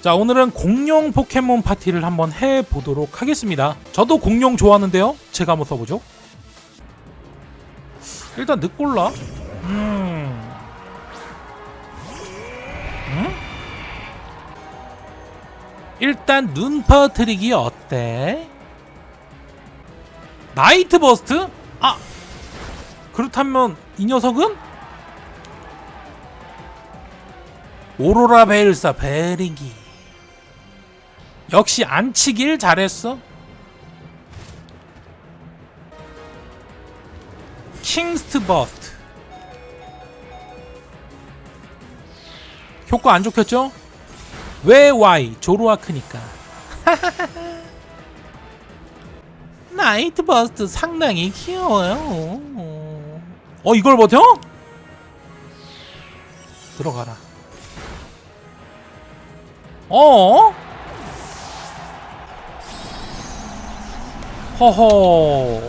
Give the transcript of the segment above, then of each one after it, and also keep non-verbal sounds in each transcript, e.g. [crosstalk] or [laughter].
자 오늘은 공룡 포켓몬 파티를 한번 해보도록 하겠습니다 저도 공룡 좋아하는데요 제가 한번 써보죠 일단 늑골라 음... 음? 일단 눈 퍼트리기 어때? 나이트 버스트? 아 그렇다면 이 녀석은? 오로라 베일사 베리기 역시 안 치길 잘했어 킹스트 버스트 효과 안 좋겠죠? 왜 Y 조로아크니까 [laughs] 나이트 버스트 상당히 귀여워요 어 이걸 버텨? 들어가라 어? 허허.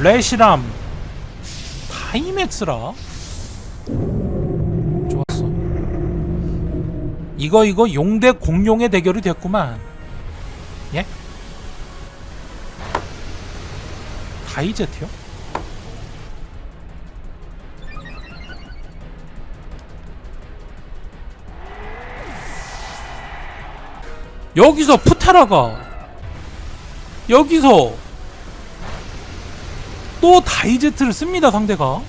레시람. 다이맥스라? 좋았어. 이거 이거 용 대 공룡의 대결이 됐구만. 예? 다이제트요? 여기서 푸타라가 여기서 또 다이제트를 씁니다 상대가.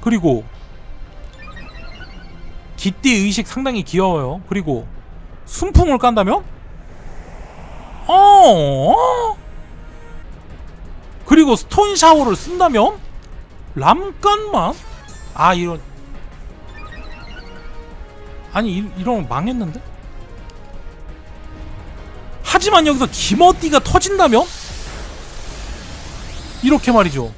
그리고 기띠 의식 상당히 귀여워요. 그리고 순풍을 깐다면? 어? 그리고 스톤 샤워를 쓴다면? 람깐만? 아 이런. 아니 이, 이러면 망했는데? 하지만 여기서 기머띠가 터진다면 이렇게 말이죠.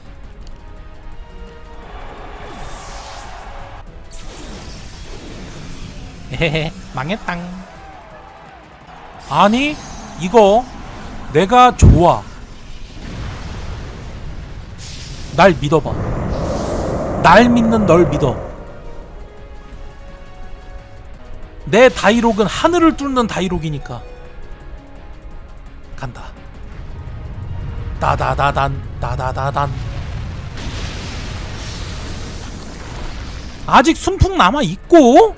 헤헤 망했당. 아니 이거 내가 좋아. 날 믿어봐. 날 믿는 널 믿어. 내 다이록은 하늘을 뚫는 다이록이니까. 간다. 따다다단 따다다단. 아직 순풍 남아 있고?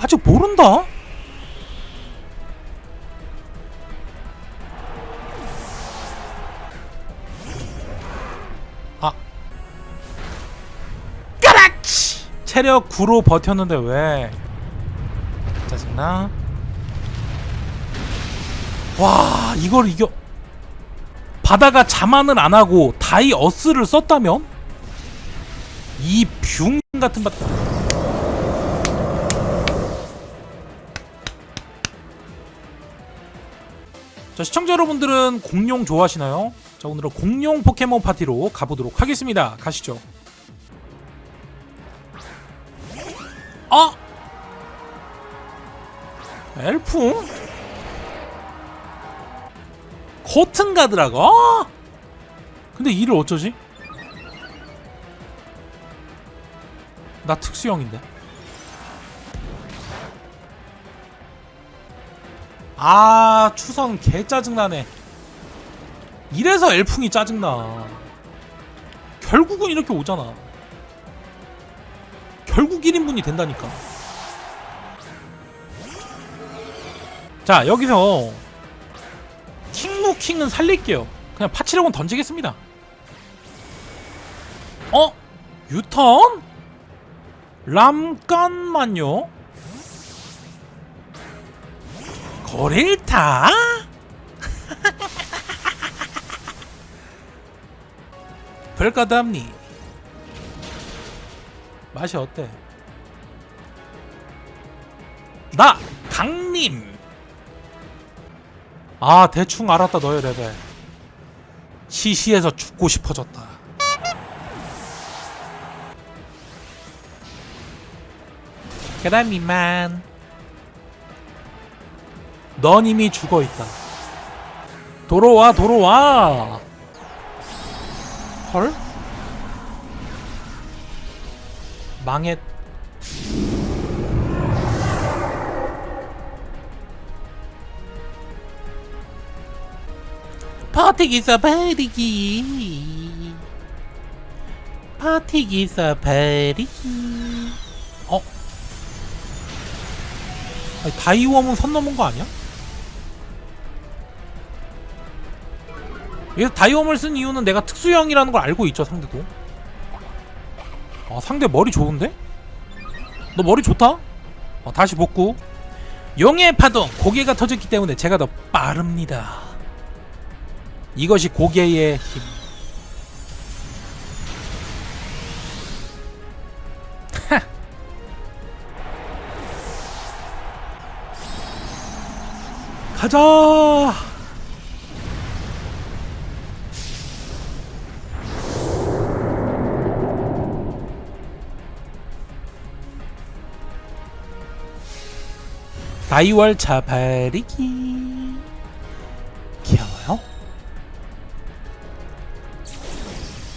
아직 모른다. 아, 까락치! 체력 9로 버텼는데 왜? 짜증나? 와 이걸 이겨 바다가 자만을 안 하고 다이 어스를 썼다면 이 뷰 같은 바자 시청자 여러분들은 공룡 좋아하시나요? 자 오늘은 공룡 포켓몬 파티로 가보도록 하겠습니다 가시죠 아 엘프? 커튼 가드라고? 아! 근데 이를 어쩌지? 나 특수형인데. 아 추성 개 짜증나네. 이래서 엘풍이 짜증나. 결국은 이렇게 오잖아. 결국 1인분이 된다니까. 자 여기서 킹무킹은 살릴게요. 그냥 파치력은 던지겠습니다. 어? 유턴? 람깐만요? 거릴타? [laughs] 별까담니 맛이 어때? 나 강림 아 대충 알았다 너의 레벨. 시시해서 죽고 싶어졌다. 계단 미만. 넌 이미 죽어있다. 돌아와 돌아와! 헐? 망했 파티기사 버리기 파티기사 버리기 어? 아니, 다이웜은 선 넘은 거 아니야? 얘 다이웜을 쓴 이유는 내가 특수형이라는 걸 알고 있죠 상대도 아 상대 머리 좋은데? 너 머리 좋다? 어, 다시 복구 용의 파동 고개가 터졌기 때문에 제가 더 빠릅니다 이것이 고개의 힘 하. 가자 다이월 차바리기 귀여워요?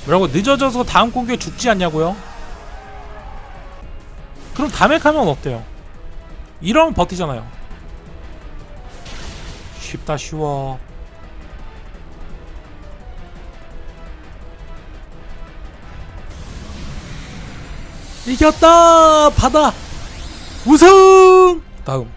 뭐라고? 늦어져서 다음 공격에 죽지 않냐고요? 그럼 다메카면 어때요? 이러면 버티잖아요. 쉽다 쉬워. 이겼다! 바다 우승! 다음